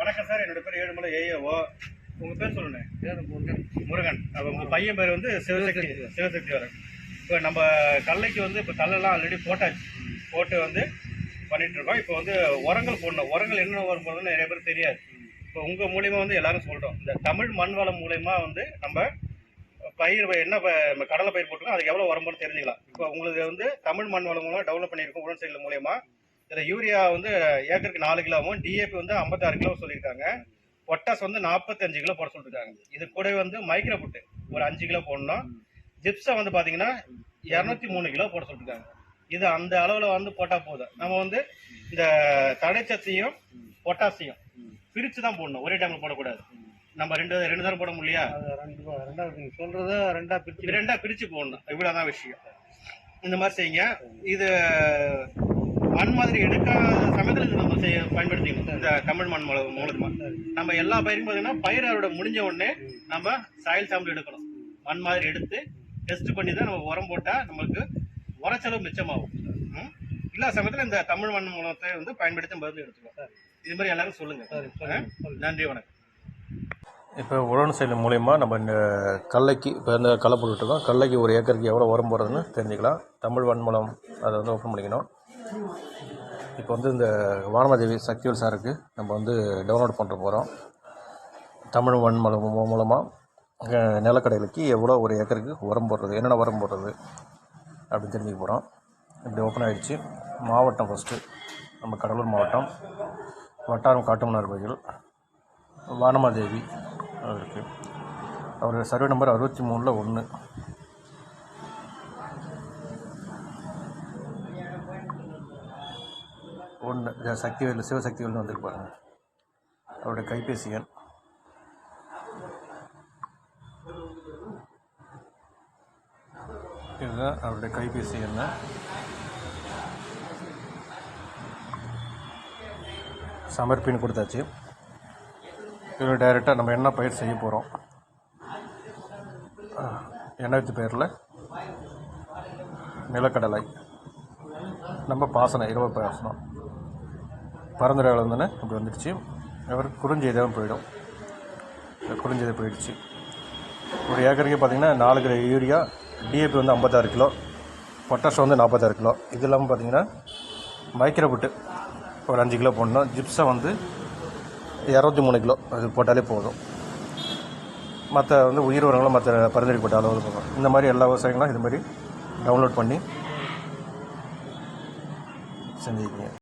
வணக்கம் சார். என்னோட பேர் ஏழுமலை ஏஏஓ உங்க பேர் சொல்லுங்க பேர் முருகன். முருகன். அப்ப உங்க பையன் பேர் வந்து சிவசக்தி. சிவசக்தி வரன் இப்போ நம்ம கல்லைக்கு வந்து இப்போ கல்லெல்லாம் ஆல்ரெடி போட்டாச்சு. போட்டு வந்து பண்ணிட்டு இருக்கோம். இப்போ வந்து உரங்கள் போடணும். உரங்கள் என்ன உரம் போடணும்னு நிறைய பேர் தெரியாது. இப்போ உங்க மூலியமா வந்து எல்லாரும் சொல்றோம். இந்த தமிழ் மண் வளம் மூலியமா வந்து நம்ம பயிர் என்ன நம்ம கடலை பயிர் போட்டுருக்கோம். அதுக்கு எவ்வளவு உரம் தெரிஞ்சுக்கலாம். இப்போ உங்களுக்கு வந்து தமிழ் மண் வளம் மூலமா டெவலப் பண்ணியிருக்கோம். உடன் செயல் மூலியமா. இதில் யூரியா வந்து ஏக்கருக்கு நாலு கிலோவும் டிஏபி வந்து ஐம்பத்தாறு கிலோ சொல்லியிருக்காங்க. பொட்டாஸ் வந்து நாற்பத்தஞ்சு கிலோ போட சொல்லிருக்காங்க இது கூட வந்து மைக்ரோ புட்டு ஒரு அஞ்சு கிலோ போடணும். ஜிப்ஸை வந்து பார்த்தீங்கன்னா இரநூத்தி மூணு கிலோ போட சொல்லிருக்காங்க இது அந்த அளவில் வந்து போட்டால் போதும். நம்ம வந்து இந்த தடைச்சத்தையும் பொட்டாசியம் பிரித்து தான் போடணும். ஒரே டைமில் போடக்கூடாது. நம்ம ரெண்டு ரெண்டு தரம் போட முடியலையா அது ரெண்டு பா- ரெண்டாவது சொல்றத ரெண்டா பிரிச்சு ரெண்டா பிரிச்சு போடணும். இவ்வளவுதான் விஷயம். இந்த மாதிரி செய்யுங்க. இது மண் மாதிரி எடுக்காத சமயத்துல இது நம்ம செய்ய பயன்படுத்திக்கணும். இந்த தமிழ் மண் மூலம் மூலமா. நம்ம எல்லா பயிருக்கும் பார்த்தீங்கன்னா பயிர் அறுவடை முடிஞ்ச உடனே நம்ம சாயில் சாம்பிள் எடுக்கணும். மண் மாதிரி எடுத்து டெஸ்ட் பண்ணி தான் நம்ம உரம் போட்டா நமக்கு உரச்செலவு மிச்சமாகும்? இல்லாத சமயத்துல இந்த தமிழ் மண் மூலத்தை வந்து பயன்படுத்தி மருந்து எடுத்துக்கலாம். இது மாதிரி எல்லாரும் சொல்லுங்க. சரி. நன்றி வணக்கம். இப்போ உழவன் செயல் மூலயமா நம்ம இந்த கடலைக்கு இப்போ இந்த களை போட்டுருக்கோம் கடலைக்கு ஒரு ஏக்கருக்கு எவ்வளோ உரம் போடுறதுன்னு தெரிஞ்சுக்கலாம். தமிழ் வன் மூலம் அதை வந்து ஓப்பன் பண்ணிக்கணும். இப்போ வந்து இந்த வானமாதேவி சக்திவேல் சாருக்கு நம்ம வந்து டவுன்லோட் பண்ணுற போகிறோம் தமிழ் வன் மூலம் மூலமாக நிலக்கடைகளுக்கு எவ்வளோ ஒரு ஏக்கருக்கு உரம் போடுறது என்னென்ன உரம் போடுறது அப்படின்னு தெரிஞ்சுக்க போகிறோம் இப்படி ஓப்பன் ஆகிடுச்சு மாவட்டம் ஃபஸ்ட்டு நம்ம கடலூர் மாவட்டம். வட்டாரம் காட்டுமன்னார் கோயில் வானமாதேவி அவருக்கு அவர் சர்வே நம்பர் அறுபத்தி மூணில் ஒன்று ஒன்று சக்திவேல் சிவசக்திவேல்னு வந்திருப்பாருங்க அவருடைய கைபேசி எண். இதுதான் அவருடைய கைபேசி எண்ணை சமர்ப்பின்னு கொடுத்தாச்சு. இதில் டைரெக்டாக நம்ம என்ன பயிர் செய்ய போகிறோம் எண்ணத்து பேரில் நிலக்கடலை. நம்ம பாசனம் இரவு பாசனம். பரந்துரையில் வளர்ந்தோன்னே அப்படி வந்துடுச்சு. அவருக்கு குறிஞ்செய்தான் போயிடும். குறிஞ்செய்து போயிடுச்சு. ஒரு ஏக்கருக்கு பார்த்தீங்கன்னா நாலு கிலோ யூரியா டிஏபி வந்து ஐம்பத்தாறு கிலோ பொட்டாஷ் வந்து நாற்பத்தாறு கிலோ. இது இல்லாமல் பார்த்தீங்கன்னா மைக்ரோபுட்டு ஒரு அஞ்சு கிலோ போடணும். ஜிப்ஸை வந்து இரநூத்தி மூணு கிலோ. அது போட்டாலே போதும். மற்ற வந்து உயிர் உரங்களும் மற்ற பரிந்துரைப்பட்ட அளவு போதும். இந்த மாதிரி எல்லா விவசாயங்களும் இது மாதிரி டவுன்லோட் பண்ணி செஞ்சுக்கிங்க